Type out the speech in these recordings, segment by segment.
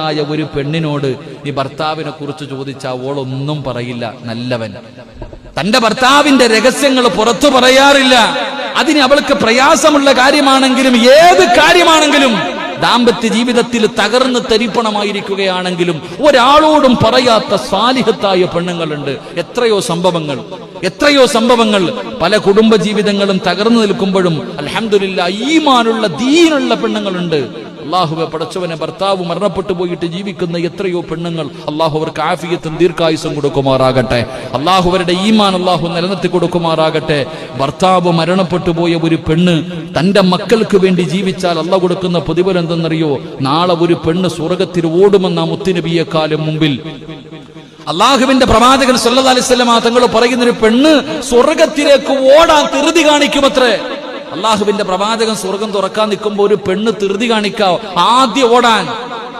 ആയ ഒരു പെണ്ണിനോട് ഈ ഭർത്താവിനെ കുറിച്ച് ചോദിച്ചാൽ ഓളൊന്നും പറയില്ല നല്ലവൻ. തന്റെ ഭർത്താവിന്റെ രഹസ്യങ്ങൾ പുറത്തു പറയാറില്ല. അതിന് അവൾക്ക് പ്രയാസമുള്ള കാര്യമാണെങ്കിലും ഏത് കാര്യമാണെങ്കിലും ദാമ്പത്യ ജീവിതത്തിൽ തകർന്ന് തരിപ്പണമായിരിക്കുകയാണെങ്കിലും ഒരാളോടും പറയാത്ത സ്വാലിഹത്തായ പെണ്ണുങ്ങളുണ്ട്. എത്രയോ സംഭവങ്ങൾ എത്രയോ സംഭവങ്ങൾ പല കുടുംബ ജീവിതങ്ങളും തകർന്നു നിൽക്കുമ്പോഴും അലഹമില്ല ഈമാനുള്ള ദീനുള്ള പെണ്ണുങ്ങളുണ്ട്. അള്ളാഹുവെ പടച്ചവനെ ഭർത്താവ് മരണപ്പെട്ടു പോയിട്ട് ജീവിക്കുന്ന എത്രയോ പെണ്ണുങ്ങൾ അള്ളാഹു അവർക്ക് ആഫിയത്തും ദീർഘായുസും കൊടുക്കുമാറാകട്ടെ. അള്ളാഹു അവരുടെ ഈമാൻ അള്ളാഹു നിലനിർത്തി കൊടുക്കുമാറാകട്ടെ. ഭർത്താവ് മരണപ്പെട്ടു പോയ ഒരു പെണ്ണ് തന്റെ മക്കൾക്ക് വേണ്ടി ജീവിച്ചാൽ അല്ല കൊടുക്കുന്ന പ്രതിഫലം എന്തെന്നറിയോ നാളെ ഒരു പെണ്ണ് സ്വർഗത്തിൽ ഓടുമെന്ന മുത്തുനബിയെക്കാലം മുമ്പിൽ. അള്ളാഹുവിന്റെ പ്രവാചകൻ അലൈഹി വസല്ലം തങ്ങൾ പറയുന്ന ഒരു പെണ്ണ് സ്വർഗത്തിലേക്ക് ഓടാൻ തിരുതി കാണിക്കുമത്രേ. അള്ളാഹുവിന്റെ പ്രവാചകൻ സ്വർഗം തുറക്കാൻ നിൽക്കുമ്പോ ഒരു പെണ്ണ് തിരുതി കാണിക്കാവോ? ആദ്യം ഓടാൻ.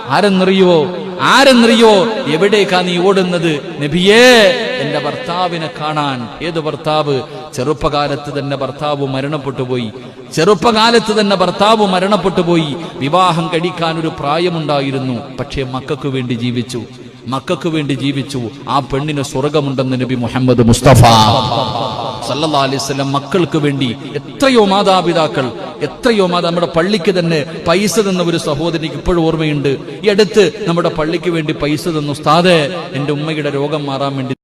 ആരെന്നറിയോ ആരെന്നറിയോ എവിടേക്കാ നീ ഓടുന്നത്? നബിയേ എന്റെ ഭർത്താവിനെ കാണാൻ. ഏത് ഭർത്താവ്? ചെറുപ്പകാലത്ത് തന്നെ ഭർത്താവ് മരണപ്പെട്ടു പോയി. ചെറുപ്പകാലത്ത് തന്നെ ഭർത്താവ് മരണപ്പെട്ടു പോയി. വിവാഹം കഴിക്കാൻ ഒരു പ്രായമുണ്ടായിരുന്നു. പക്ഷേ മക്കൾക്ക് വേണ്ടി ജീവിച്ചു. മക്കൾക്ക് വേണ്ടി ജീവിച്ചു. ആ പെണ്ണിന് സ്വർഗമുണ്ടെന്ന് നബി മുഹമ്മദ് മുസ്തഫ. സല്ലല്ലാഹു അലൈഹി വസല്ലം മക്കൾക്ക് വേണ്ടി എത്രയോ മാതാപിതാക്കൾ എത്രയോ മാതാ നമ്മുടെ പള്ളിക്ക് തന്നെ പൈസ തന്ന ഒരു സഹോദരിക്ക് ഇപ്പോഴും ഓർമ്മയുണ്ട്. ഈ അടുത്ത് നമ്മുടെ പള്ളിക്ക് വേണ്ടി പൈസ തന്നു. സ്ഥാതെ എന്റെ ഉമ്മയുടെ രോഗം മാറാൻ വേണ്ടി